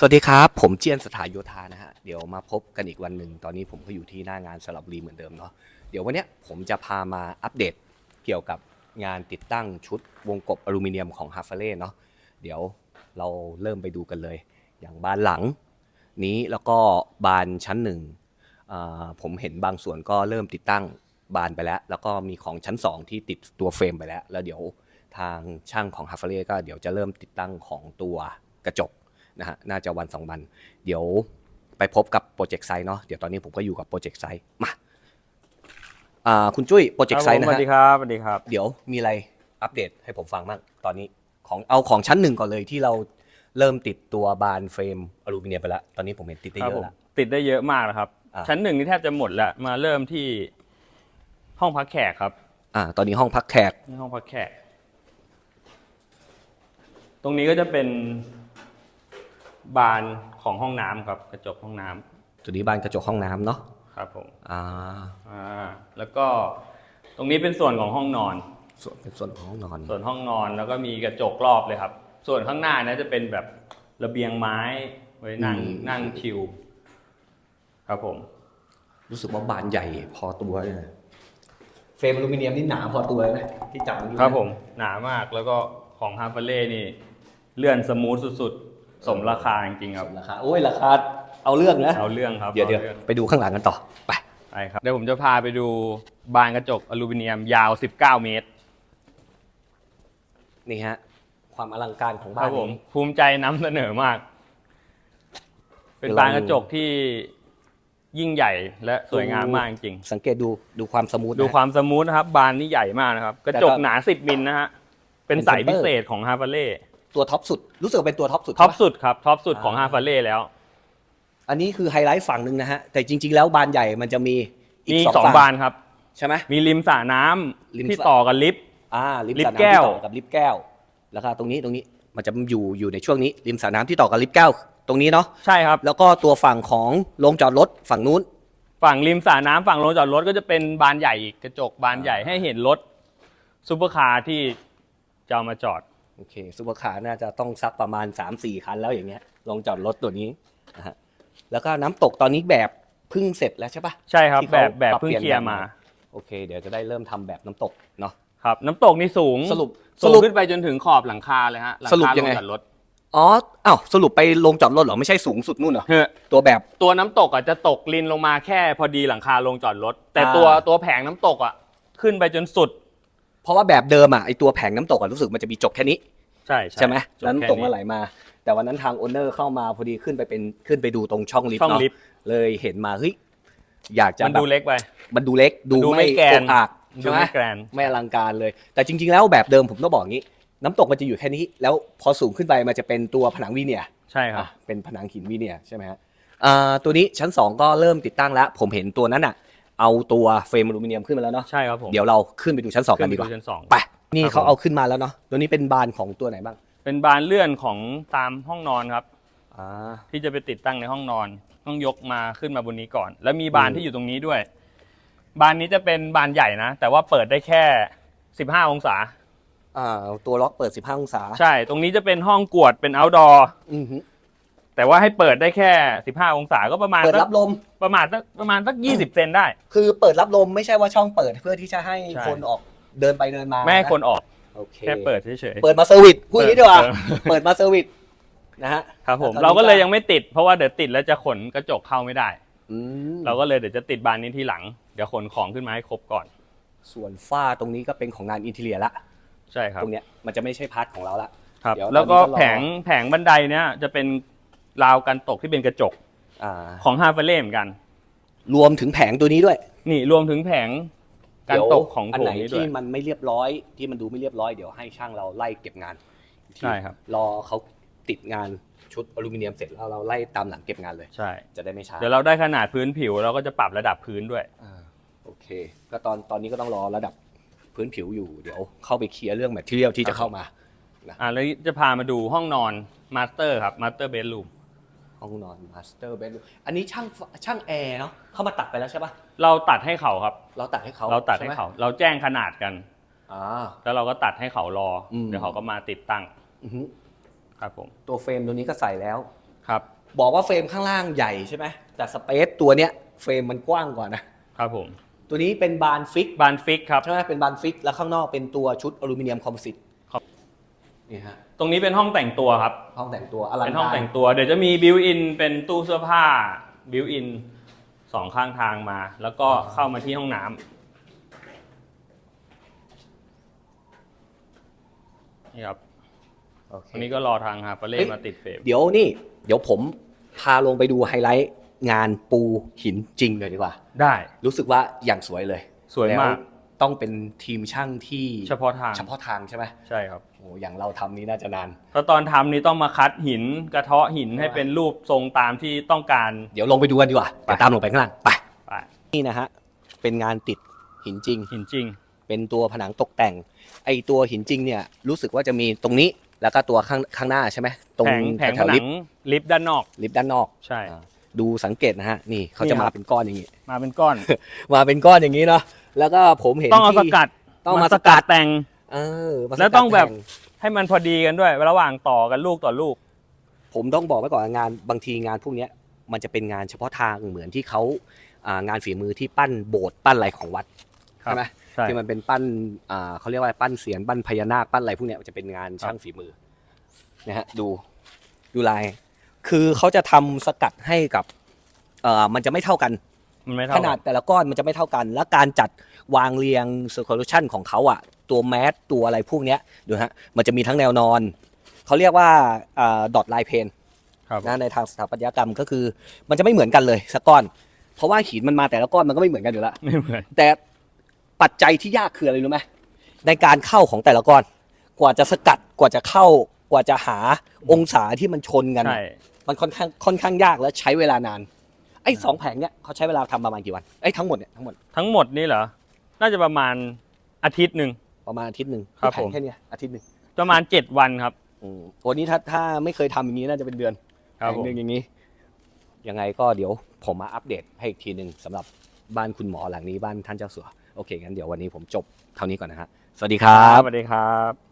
สวัสดีครับ ผมเจียนสถาโยธานะฮะเดี๋ยวมาพบกันอีกวันหนึ่งตอนนี้ผมก็อยู่ที่หน้างานสลับรีเหมือนเดิมเนาะเดี๋ยววันนี้ผมจะพามาอัปเดตเกี่ยวกับงานติดตั้งชุดวงกบอลูมิเนียมของฮาฟเฟล่เนาะเดี๋ยวเราเริ่มไปดูกันเลย อย่างบานหลังนี้แล้วก็บานชั้นหนึ่งอ่าผมเห็นบางส่วนก็เริ่มติดตั้งบานไปแล้ว แล้วก็มีของชั้น 2 ที่ติดตัวเฟรมไปแล้ว แล้วเดี๋ยวทางช่างของฮาฟเล่ก็เดี๋ยวจะเริ่มติดตั้งของตัวกระจก นะฮะน่าจะวันสองวัน เดี๋ยวไปพบกับโปรเจกต์ไซต์เนาะเดี๋ยวตอนนี้ผมก็อยู่กับโปรเจกต์ไซต์มาอ่าคุณจุ้ยโปรเจกต์ไซต์คนะรับผมสวัฮะสดีครับสวัสดีครับ เดี๋ยวมีอะไรอัปเดตให้ผมฟังบ้างตอนนี้ของเอาของชั้นหนึ่งก่อนเลยที่เราเริ่มติดตัวบานเฟรมอลูมิเนียมไปแล้วตอนนี้ผมเห็นติดได้ครับเยผอะมแล้วติดได้เยอะมากนะครับอ่าชั้นหนึ่งนี่แทบจะหมดแล้วมาเริ่มที่ห้องพักแขกครับ อ่า ตอนนี้ห้องพักแขกนี่ห้องพักแขก ตรงนี้ก็จะเป็น บานของห้องน้ำครับกระจกห้องน้ำตัวนี้บานกระจกห้องน้ำเนาะครับผมอ่าอ่าแล้วก็ตรงนี้เป็นส่วนของห้องนอน ส่วนเป็นส่วนของห้องนอน ส่วนห้องนอนแล้วก็มีกระจกรอบเลยครับ ส่วนข้างหน้าเนะจะเป็นแบบระเบียงไม้ไว้นั่งนั่งชิลครับผมรู้สึกว่าบานใหญ่พอตัวเลยนะเฟรมอลูมิเนียมนี่หนาพอตัวเลยนะที่จับมันอยู่ครับผมหนามากแล้วก็ของฮาร์ฟเล่นี่ เลื่อนสมูทสุดๆ สมราคาจริงๆครับราคาโอ้ยราคาเอาเรื่องนะเอาเรื่องครับเดี๋ยวเดี๋ยวอารื่องไปดูข้างหลังกันต่อไปไปครับเดี๋ยวผมจะพาไปดูบานกระจกอลูมิเนียมยาว 19 เมตร นี่ฮะความอลังการของคบ้ารันบผมนี้ภูมิใจนำเสนอมาก เป็นเดี๋ยวเราบานกระจกที่ยิ่งใหญ่และสวยงามมากจริง สังเกตดูดูความสมูทดูนะความสมูทนะครับ บานนี่ใหญ่มากนะครับ กระจกแต่ก็หนา10มิลนะฮะเป็นเป็นสายเซนเตอพิร์เศษของฮาร์ฟเล่ ตัวท็อปสุด รู้สึกว่าเป็นตัวท็อปสุดท็อปใช่ปะ สุดครับท็อปสุดของอ่า ฮาร์ฟเล่แล้วอันนี้คือไฮไลท์ฝั่งหนึ่งนะฮะ แต่จริง ๆ แล้วบานใหญ่มันจะมีอีกมีสองสองฝั่งบานครับ ใช่ไหม มีริมสระน้ำริมที่สระ ต่อกับลิฟต์ อ่าริมลิฟสระต์น้ำแก้ที่วต่อกับลิฟต์แก้ว แล้วก็ตรงนี้ตรงนี้มันจะอยู่อยู่ในช่วงนี้ริมสระน้ำที่ต่อกับลิฟต์แก้ว ตรงนี้เนาะใช่ครับ แล้วก็ตัวฝั่งของโรงจอดรถฝั่งนู้น ฝั่งริมสระน้ำฝั่งโรงจอดรถก็จะเป็นบานใหญ่อีกกระจกบานใหญ่ให้เห็นรถซูเปอร์คาร์ที่จะเอามาจอด โอเคซูเปอร์คาร์น่าจะต้องซักประมาณ 3-4 คันแล้วอย่างเงี้ยลงจอดรถตัวนี้นะฮะแล้วก็น้ำตกตอนนี้แบบเพึ่งเสร็จแล้วใช่ปะใช่ครับที่แบเขาบแบบปรับเพิ่งเปลี่ยนเคลียร์แบบมา โอเค เดี๋ยวจะได้เริ่มทำแบบน้ำตกเนาะครับ น้ำตกนี่สูงสรุปสสูงรุป ขึ้นไปจนถึงขอบหลังคาเลยฮะหลังสรุปคายังไงโจอดรถอ๋ออ้าวสรุปไปลงจอดรถเหรอไม่ใช่สูงสุดนู่นเหรอเฮ้ยตัวแบบ ตัวน้ำตกอะจะตกลินลงมาแค่พอดีหลังคาลงจอดรถ แต่อ่าตัวตัวแผงน้ำตกอะขึ้นไปจนสุดเพ ราะว่าแบบเดิมอะไอตัวแผงน้ำตกอะรู้สึกมันจะมีจบแค่นี้ใช่ใช่ไหมจบแล้วค่น้ำตกมันไหลมา แต่วันนั้นทางโอนเนอร์เข้ามาพอดีขึ้นไปเป็นขึ้นไปดูตรงช่องลิฟช่อต์งเนาะลิฟต์เลยเห็นมาเฮ้ยอยากจะมันแบบดูเล็กไปมันดูเล็กดูดูไม่ไม่แกนอกอักดูใช่ไหมไม่แกรนไม่อลังการเลย แต่จริง ๆ แล้วแบบเดิมผมต้องบอกงี้ น้ำตกมันจะอยู่แค่นี้ แล้วพอสูงขึ้นไปมันจะเป็นตัวผนังวีเนียร์ใช่ครับอะเป็นผนังหินวีเนียร์ใช่ไหมฮะอ่าตัวนี้ชั้น 2 ก็เริ่มติดตั้งแล้ว ผมเห็นตัวนั้นอะ เอาตัวเฟรมอลูมิเนียมขึ้นมาแล้วเนาะใช่ครับผมเดี๋ยวเราขึ้นไปดูชั้น2ขึ้กันนดีไปกดูว่าชั้นสอง ไปนี่ครับเขาผมเอาขึ้นมาแล้วเนาะตัวนี้เป็นบานของตัวไหนบ้างเป็นบานเลื่อนของตามห้องนอนครับ อ่า ที่จะไปติดตั้งในห้องนอน ต้องยกมาขึ้นมาบนนี้ก่อน แล้วมีบานอืม ที่อยู่ตรงนี้ด้วย บานนี้จะเป็นบานใหญ่นะ แต่ว่าเปิดได้แค่ 15 องศา อ่าตัวล็อกเปิด 15 องศาใช่ ตรงนี้จะเป็นห้องกวดเป็น outdoor อือฮึ แต่ว่าให้เปิดได้แค่ 15 องศาก็ประมาณเปิดสัรักบลม ประมาณสักประมาณสัก20 เซนได้ คือเปิดรับลมไม่ใช่ว่าช่องเปิดเพื่อที่จะให้ใช่ คนออกเดินไปเดินมาไม่ให้คนออกโอเคแค่เปิดเฉย เปิดมาเซอร์วิสพูดอย่างนี้ดีกว่าเออ เปิดมาเซอร์วิสนะฮะ ๆครับผมแต่ตอนนี้ เราก็เลยก็ยังไม่ติด เพราะว่าเดี๋ยวติดแล้วจะขนกระจกเข้าไม่ได้ อืมเราก็เลยเดี๋ยวจะติดบานนี้ทีหลัง เดี๋ยวขนของขึ้นมาให้ครบก่อน ส่วนฝ้าตรงนี้ก็เป็นของงานอินเทเลียละใช่ครับตรงเนี้ยมันจะไม่ใช่พาร์ทของเราละ ครับ เดี๋ยวแล้วก็ตอนนี้ก็รอ แผงแผงบันไดเนี้ยจะเป็น ราวกันตกที่เป็นกระจกอ่าของฮาร์ฟเล่เหมือนกัน รวมถึงแผงตัวนี้ด้วยนี่รวมถึงแผงการเดี๋ยวตกของอันโถไหนงนี้ด้วที่ยมันไม่เรียบร้อยที่มันดูไม่เรียบร้อยเดี๋ยวให้ช่างเราไล่เก็บงานอีกทีใช่ครับ รอเขาติดงานชุดอลูมิเนียมเสร็จแล้วเราไล่ตามหลังเก็บงานเลยใช่ จะได้ไม่ช้าเดี๋ยวเราได้ขนาดพื้นผิวเราก็จะปรับระดับพื้นด้วยอ่าโอเค ก็ตอนตอนนี้ก็ต้องรอระดับพื้นผิวอยู่เดี๋ยวเข้าไปเคลียร์เรื่องแมทเทียลที่จะเข้ามาอ่าแล้วจะพามาดูห้องนอนมาสเตอร์ครับมาสเตอร์เบดรูม ห้องนอนมาสเตอร์เบดอันนี้ช่างช่างแอร์เนาะเขามาตัดไปแล้วใช่ปะเราตัดให้เขาครับ เราตัดให้เขาเราตัดให้ช่ไมเขา เราแจ้งขนาดกันอ่าแล้วเราก็ตัดให้เขารออมเดี๋ยวเขาก็มาติดตั้งอือฮึครับผม ตัวเฟรมตัวนี้ก็ใส่แล้วครับ บอกว่าเฟรมข้างล่างใหญ่ใช่ไหมแต่สเปซตัวเนี้ยเฟรมมันกว้างกว่านะครับผม ตัวนี้เป็นบานฟิกบานฟิกครับใช่ไหมเป็นบานฟิกแล้วข้างนอกเป็นตัวชุดอลูมิเนียมคอมโพสิตครับ นี่ฮะตรงนี้เป็นห้องแต่งตัวครับ ห้องแต่งตัวอลังเป็นการห้องแต่งตัว เดี๋ยวจะมีบิวอินเป็นตู้เสื้อผ้าบิวอินสองข้างทางมา แล้วก็เข้ามาที่ห้องน้ำนี่ครับโอเคอันนี้ก็รอทางฮาปาเล่เฮ้ย มาติดเฟรมเดี๋ยวนี่ เดี๋ยวผมพาลงไปดูไฮไลท์งานปูหินจริงเลยดีกว่า ได้ รู้สึกว่าอย่างสวยเลยสวยมาก แล้ ต้องเป็นทีมช่างที่เฉพาะทางเฉพาะทางใช่ไหมใช่ครับโอ้อย่างเราทำนี้น่าจะนานเพราะตอนทำนี่ต้องมาคัดหินกระเทาะหินให้เป็นรูปทรงตามที่ต้องการ เดี๋ยวลงไปดูกันดีกว่าไปเดี๋ยวตามลงไปข้างล่างไปไปนี่นะฮะเป็นงานติดหินจริงหินจริง เป็นตัวผนังตกแต่ง ไอตัวหินจริงเนี่ยรู้สึกว่าจะมีตรงนี้แล้วก็ตัวข้างข้างหน้าใช่ไหมตรงแผงแผงแถผวๆนัลิฟงต์ลิฟต์ด้านนอกลิฟต์ด้านนอกใช่อ่าดูสังเกตนะฮะนี่เขาจะนี่คมารับเป็นก้อนอย่างนี้ มาเป็นก้อน มาเป็นก้อนอย่างนี้เนาะ แล้วก็ผมเห็นต้องเอาสที่กัดต้องมาสกัดแต่ง เออมาสกัดแล้วต้องแบบต่ให้มันพอดีกันด้วย ระหว่างต่อกันลูกต่อลูก ผมต้องบอกไว้ก่อนว่างานบางทีงานพวกเนี้ยมันจะเป็นงานเฉพาะทางเหมือนที่เขาอ่างานฝีมือที่ปั้นโบสถ์ปั้นอะไรของวัดครับ ใช่ไหมใช่ ที่มันเป็นปั้นอ่าเขาเรียกว่าปั้นเสียนปั้นพญานาคปั้นอะไรพวกเนี้ยมันจะเป็นงานช่างฝีมือนะฮะดูดูลาย คือเขาจะทำสกัดให้กับเอ่อมันจะไม่เท่ากัน มันไม่ขเท่านากัดนแต่ละก้อนมันจะไม่เท่ากัน และการจัดวางเรียง circulation ของเขาอะตัวแมสตัวอะไรพวกเนี้ยดูฮะมันจะมีทั้งแนวนอน เขาเรียกว่าดอทไลน์เพนครับนะในทางสถาปัตยกรรมก็คือ มันจะไม่เหมือนกันเลยสักก้อน เพราะว่าหินมันมาแต่ละก้อนมันก็ไม่เหมือนกันอยู่แล้วไม่เหมือนแต่ปัจจัยที่ยากคืออะไรรู้ไหมในการเข้าของแต่ละก้อน กว่าจะสกัดกว่าจะเข้ากว่าจะหาองศาที่มันชนกัน ใช่ มันค่อนข้างค่อนข้างยากและใช้เวลานาน ไอ้สองแผงเนี้ยเขาใช้เวลาทำประมาณกี่วันไอ้ทั้งหมดเนี่ยทั้งหมดทั้งหมดนี่เหรอ น่าจะประมาณอาทิตย์หนึ่ง ประมาณอาทิตย์หนึ่งครับแผผงมแค่เนี้ยอาทิตย์หนึ่งประมาณเจ็ดวันครับ อืมวันนี้ถ้าถ้าไม่เคยทำอย่างนี้น่าจะเป็นเดือน ครับแผงหนึ่งผมอย่างนี้ยังไงก็เดี๋ยวผมมาอัปเดตให้อีกทีหนึ่งสำหรับบ้านคุณหมอหลังนี้บ้านท่านเจ้าสัวโอเคงั้นเดี๋ยววันนี้ผมจบเท่านี้ก่อนนะฮะสวัสดีครับสวัสดีครับ